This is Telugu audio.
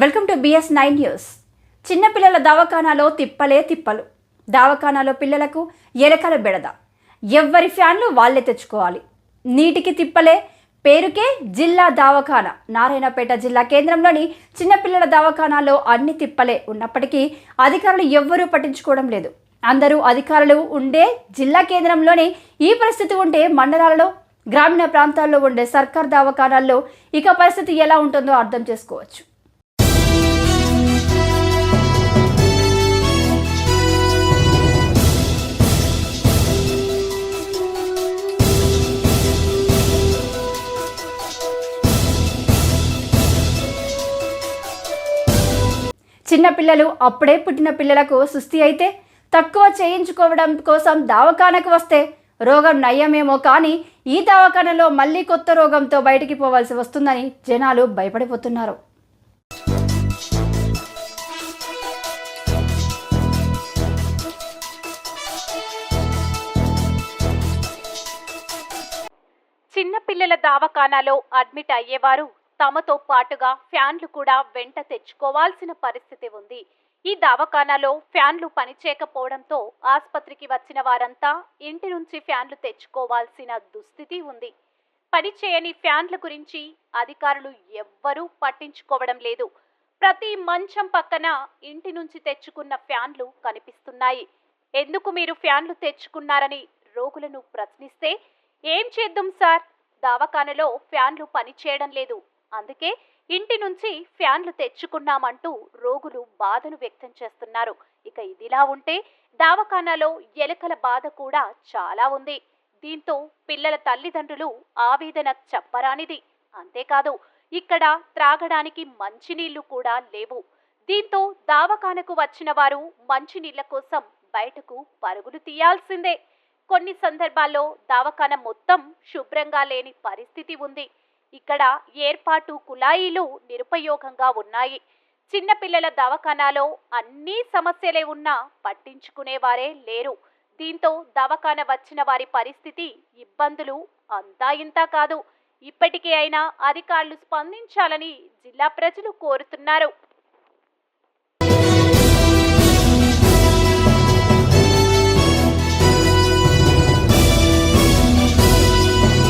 Welcome to BS nine news. చిన్నపిల్లల దవాఖానాలో తిప్పలే తిప్పలు. దవాఖానాలో పిల్లలకు ఎలకల బెడద. ఎవ్వరి ఫ్యాన్లు వాళ్ళే తెచ్చుకోవాలి. నీటికి తిప్పలే పేరుకే జిల్లా దవాఖానా. నారాయణపేట జిల్లా కేంద్రంలోని చిన్నపిల్లల దవాఖానాలో అన్ని తిప్పలే ఉన్నప్పటికీ అధికారులు ఎవ్వరూ పట్టించుకోవడం లేదు. అందరూ అధికారులు ఉండే జిల్లా కేంద్రంలోనే ఈ పరిస్థితి ఉంటే మండలాలలో గ్రామీణ ప్రాంతాల్లో ఉండే సర్కార్ దవాఖానాల్లో ఇక పరిస్థితి ఎలా ఉంటుందో అర్థం చేసుకోవచ్చు. చిన్నపిల్లలు అప్పుడే పుట్టిన పిల్లలకు సుస్థి అయితే తక్కువ చేయించుకోవడం కోసం దవాఖానకు వస్తే రోగం నయ్యమేమో కానీ ఈ దవాఖానలో మళ్ళీ కొత్త రోగంతో బయటికి పోవాల్సి వస్తుందని జనాలు భయపడిపోతున్నారు. చిన్నపిల్లల దవాఖానాలో అడ్మిట్ అయ్యేవారు తమతో పాటుగా ఫ్యాన్లు కూడా వెంట తెచ్చుకోవాల్సిన పరిస్థితి ఉంది. ఈ దవాఖానాలో ఫ్యాన్లు పనిచేయకపోవడంతో ఆసుపత్రికి వచ్చిన వారంతా ఇంటి నుంచి ఫ్యాన్లు తెచ్చుకోవాల్సిన దుస్థితి ఉంది. పనిచేయని ఫ్యాన్ల గురించి అధికారులు ఎవ్వరూ పట్టించుకోవడం లేదు. ప్రతి మంచం పక్కన ఇంటి నుంచి తెచ్చుకున్న ఫ్యాన్లు కనిపిస్తున్నాయి. ఎందుకు మీరు ఫ్యాన్లు తెచ్చుకున్నారని రోగులను ప్రశ్నిస్తే ఏం చేద్దాం సార్? దవాఖానలో ఫ్యాన్లు పనిచేయడం లేదు. అందుకే ఇంటి నుంచి ఫ్యాన్లు తెచ్చుకున్నామంటూ రోగులు బాధను వ్యక్తం చేస్తున్నారు. ఇక ఇదిలా ఉంటే దావఖానాలో ఎలుకల బాధ కూడా చాలా ఉంది. దీంతో పిల్లల తల్లిదండ్రులు ఆవేదన చెప్పరానిది. అంతేకాదు ఇక్కడ త్రాగడానికి మంచినీళ్ళు కూడా లేవు. దీంతో దావఖానకు వచ్చిన వారు మంచినీళ్ళ కోసం బయటకు పరుగులు తీయాల్సిందే. కొన్ని సందర్భాల్లో దావఖాన మొత్తం శుభ్రంగా లేని పరిస్థితి ఉంది. ఇక్కడ ఏర్పాటు కుళాయిలు నిరుపయోగంగా ఉన్నాయి. చిన్నపిల్లల దవాఖానాలో అన్ని సమస్యలే ఉన్నా పట్టించుకునేవారే లేరు. దీంతో దవాఖాన వచ్చిన వారి పరిస్థితి ఇబ్బందులు అంతా ఇంతా కాదు. ఇప్పటికే అయినా అధికారులు స్పందించాలని జిల్లా ప్రజలు కోరుతున్నారు.